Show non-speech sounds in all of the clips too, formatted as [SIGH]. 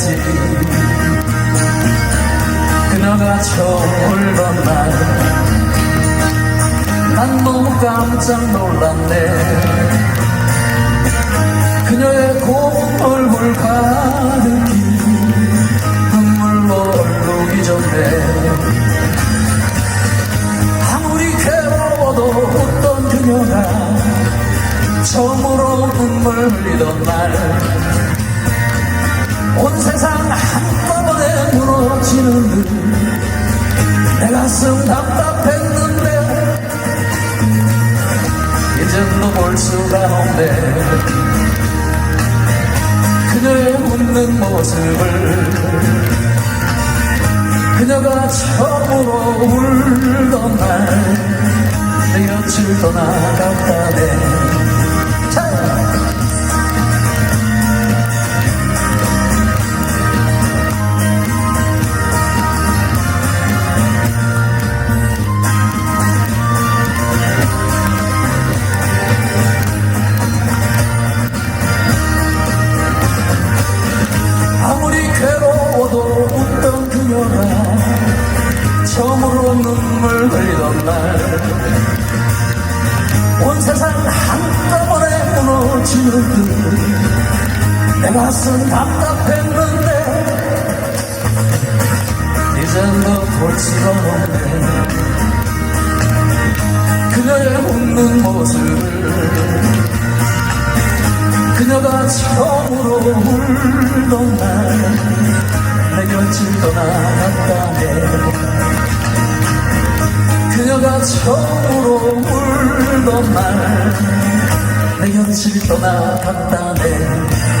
봄날이었지 그녀가 처음 울던 날난 너무 깜짝 놀랐네. 그녀의 고운 얼굴 가득히 눈물로 얼룩이 졌네. 아무리 괴로워도 웃던 그녀가 처음으로 눈물 흘리던 날 온 세상 한꺼번에 무너지는 듯. 내 가슴 답답했는데 이젠 너볼 수가 없네. 그녀의 웃는 모습을 그녀가 처음으로 울던 날 내 곁을 떠나갔다 가슴 답답했는데 이젠 너볼 수가 없네. 그녀의 웃는 모습을 그녀가 처음으로 울던 날내 곁을 떠나갔다네. 그녀가 처음으로 울던 날내 곁을 떠나갔다네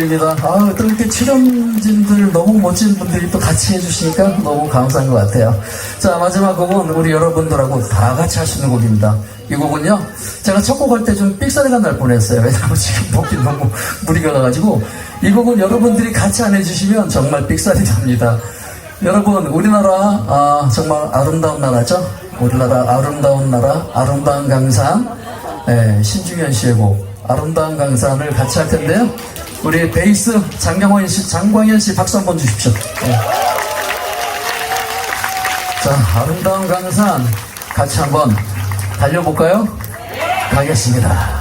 감사드립니다. 아, 또 이렇게 출연진들 너무 멋진 분들이 또 같이 해주시니까 너무 감사한 것 같아요. 자, 마지막 곡은 우리 여러분들하고 다 같이 하시는 곡입니다. 이 곡은요, 제가 첫 곡 할 때 좀 삑사리가 날 뻔했어요. 왜냐면 지금 목이 너무 무리가 가가지고, 이 곡은 여러분들이 같이 안 해주시면 정말 삑사리 납니다. 여러분, 우리나라, 아, 정말 아름다운 나라죠? 우리나라 아름다운 나라, 아름다운 강산, 예, 신중현 씨의 곡 아름다운 강산을 같이 할 텐데요. 우리 베이스 장경원 씨, 장광현 씨 박수 한번 주십시오. 예. 자, 아름다운 강산 같이 한번 달려볼까요? 가겠습니다.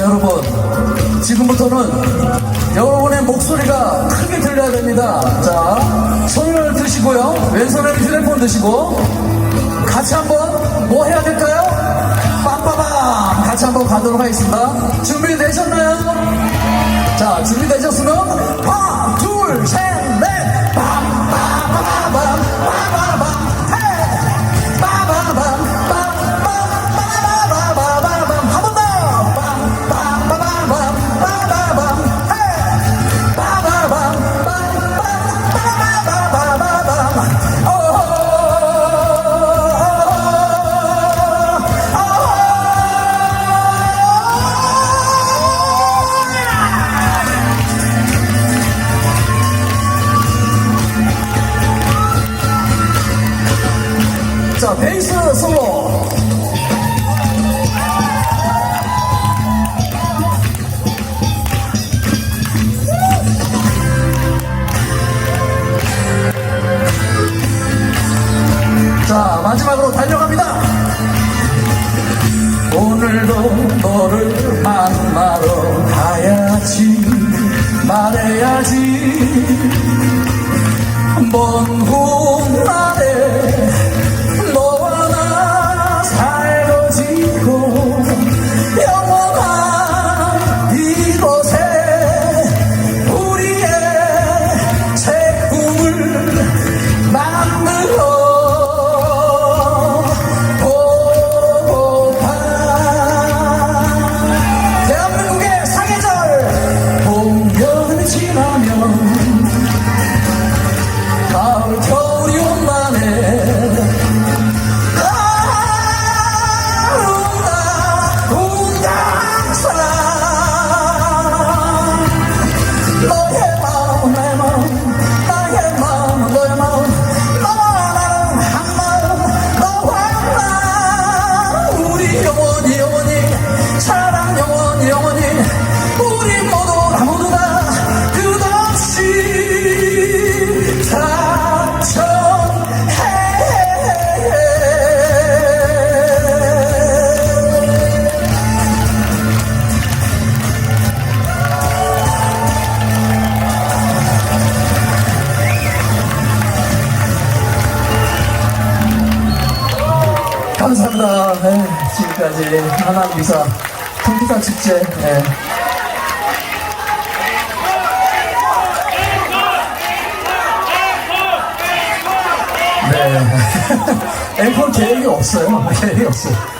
여러분 지금부터는 여러분의 목소리가 크게 들려야 됩니다 자 손을 드시고요 왼손에 휴대폰 드시고 같이 한번 뭐 해야 될까요? 같이 한번 가도록 하겠습니다 준비되셨나요? 자 준비되셨으면 하나 둘 셋 넷 가야지 말해야지. 먼 훗날 지금까지 하나 미사 통기타 축제. 네. 네. [LAUGHS] 앵콜 계획이 없어요. [LAUGHS] 계획이 없어요.